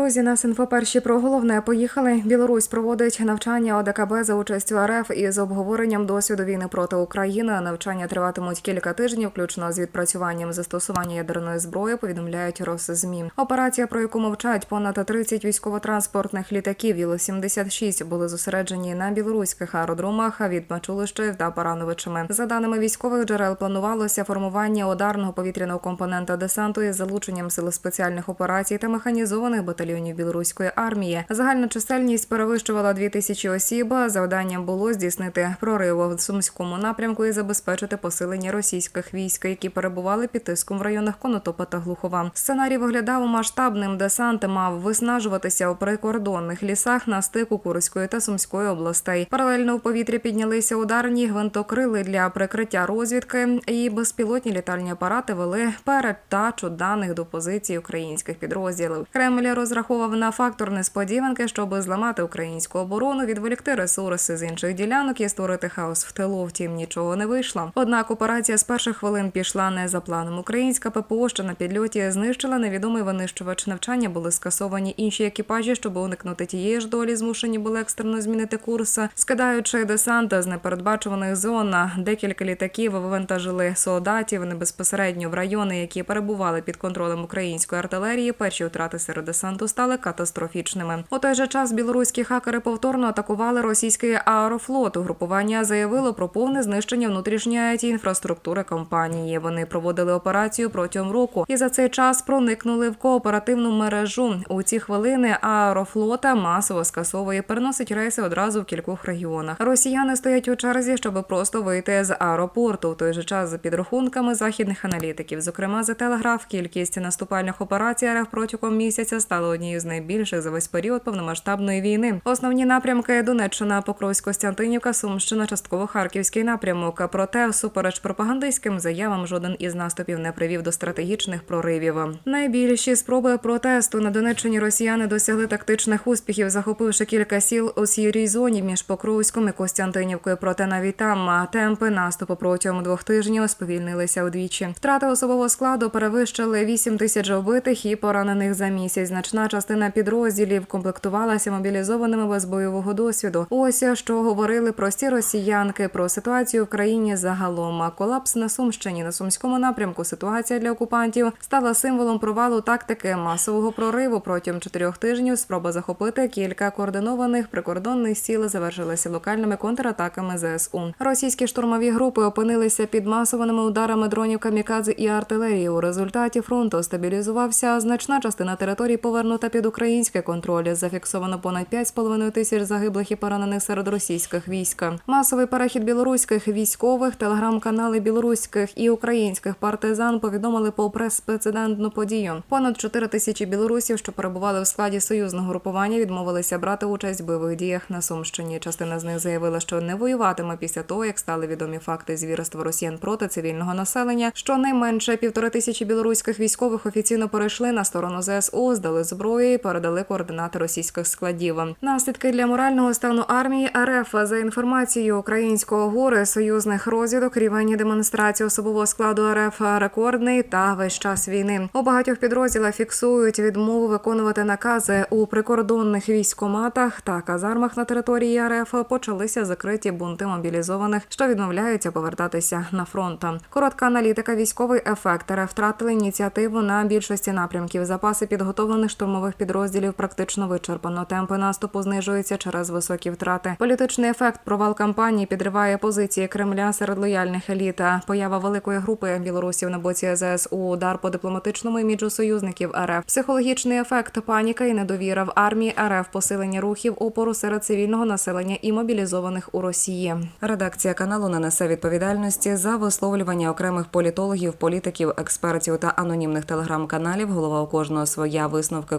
Друзі, нас інфо перші про головне поїхали. Білорусь проводить навчання ОДКБ за участю РФ із обговоренням досвіду війни проти України. Навчання триватимуть кілька тижнів, включно з відпрацюванням застосування ядерної зброї. Повідомляють Росзмі. Операція, про яку мовчать понад 30 військово-транспортних літаків. Іл-76 були зосереджені на білоруських аеродромах від Мачулищів та Барановичами. За даними військових джерел, планувалося формування ударного повітряного компонента десанту із залученням сил спеціальних операцій та механізованих батальйонів білоруської армії. Загальна чисельність перевищувала 2 тисячі осіб. Завданням було здійснити прорив в сумському напрямку і забезпечити посилення російських військ, які перебували під тиском в районах Конотопа та Глухова. Сценарій виглядав масштабним. Десант мав виснажуватися у прикордонних лісах на стику Курської та Сумської областей. Паралельно в повітрі піднялися ударні гвинтокрили для прикриття розвідки і безпілотні літальні апарати вели передачу даних до позицій українських підрозділів. Кремль розраховував на фактор несподіванки, щоб зламати українську оборону, відволікти ресурси з інших ділянок і створити хаос в тилу. Втім, нічого не вийшло. Однак операція з перших хвилин пішла не за планом. Українська ППО, що на підльоті знищила невідомий винищувач навчання, були скасовані інші екіпажі, щоб уникнути тієї ж долі, змушені були екстрено змінити курс, скидаючи десант з непередбачуваних зон. Декілька літаків вивантажили солдатів безпосередньо в райони, які перебували під контролем української артилерії. Перші втрати серед десанту стали катастрофічними. У той же час білоруські хакери повторно атакували російський аерофлот. Угрупування заявило про повне знищення внутрішньої it інфраструктури компанії. Вони проводили операцію протягом року і за цей час проникнули в кооперативну мережу. У ці хвилини аерофлота масово скасовує переносить рейси одразу в кількох регіонах. Росіяни стоять у черзі, щоб просто вийти з аеропорту. В той же час за підрахунками західних аналітиків, зокрема за телеграф, кількість наступальних операцій РФ протягом місяця стала однією з найбільших за весь період повномасштабної війни. Основні напрямки Донеччина, Покровськ, Костянтинівка, Сумщина, частково Харківський напрямок. Проте, всупереч пропагандистським заявам, жоден із наступів не привів до стратегічних проривів. Найбільші спроби протесту на Донеччині росіяни досягли тактичних успіхів, захопивши кілька сіл у сірій зоні між Покровськом і Костянтинівкою. Проте навіть там темпи наступу протягом двох тижнів сповільнилися удвічі. Втрати особового складу перевищили 8 тисяч вбитих і поранених за місяць. Значна частина підрозділів комплектувалася мобілізованими без бойового досвіду. Ось що говорили прості росіянки про ситуацію в країні загалом. А Колапс на Сумщині на сумському напрямку. Ситуація для окупантів стала символом провалу тактики масового прориву протягом чотирьох тижнів. Спроба захопити кілька координованих прикордонних сіл завершилася локальними контратаками ЗСУ. Російські штурмові групи опинилися під масованими ударами дронів камікадзе і артилерії. У результаті фронту стабілізувався. Значна частина території повернута під український контроль. Зафіксовано понад 5,5 тисяч загиблих і поранених серед російських військ. Масовий перехід білоруських військових, телеграм-канали білоруських і українських партизан повідомили про безпрецедентну подію. Понад 4 тисячі білорусів, що перебували в складі союзного групування, відмовилися брати участь в бойових діях на Сумщині. Частина з них заявила, що не воюватиме після того, як стали відомі факти звірства росіян проти цивільного населення. Щонайменше півтори тисячі білоруських військових офіційно перейшли на сторону ЗСУ, здали зброю і передали координати російських складів. Наслідки для морального стану армії РФ за інформацією українського гори союзних розвідок рівень демонстрації особового складу РФ рекордний та весь час війни. У багатьох підрозділах фіксують відмову виконувати накази у прикордонних військоматах та казармах на території РФ почалися закриті бунти мобілізованих, що відмовляються повертатися на фронт. Коротка аналітика військовий ефект РФ втратили ініціативу на більшості напрямків. Запаси підготовлених штурмових підрозділів практично вичерпано. Темпи наступу знижуються через високі втрати. Політичний ефект провал кампанії підриває позиції Кремля серед лояльних еліт. Поява великої групи білорусів на боці ЗСУ, удар по дипломатичному іміджу союзників РФ, психологічний ефект, паніка і недовіра в армії РФ, посилення рухів опору серед цивільного населення і мобілізованих у Росії. Редакція каналу не несе відповідальності за висловлювання окремих політологів, політиків, експертів та анонімних телеграм-каналів. Голова у кожного своя висновки.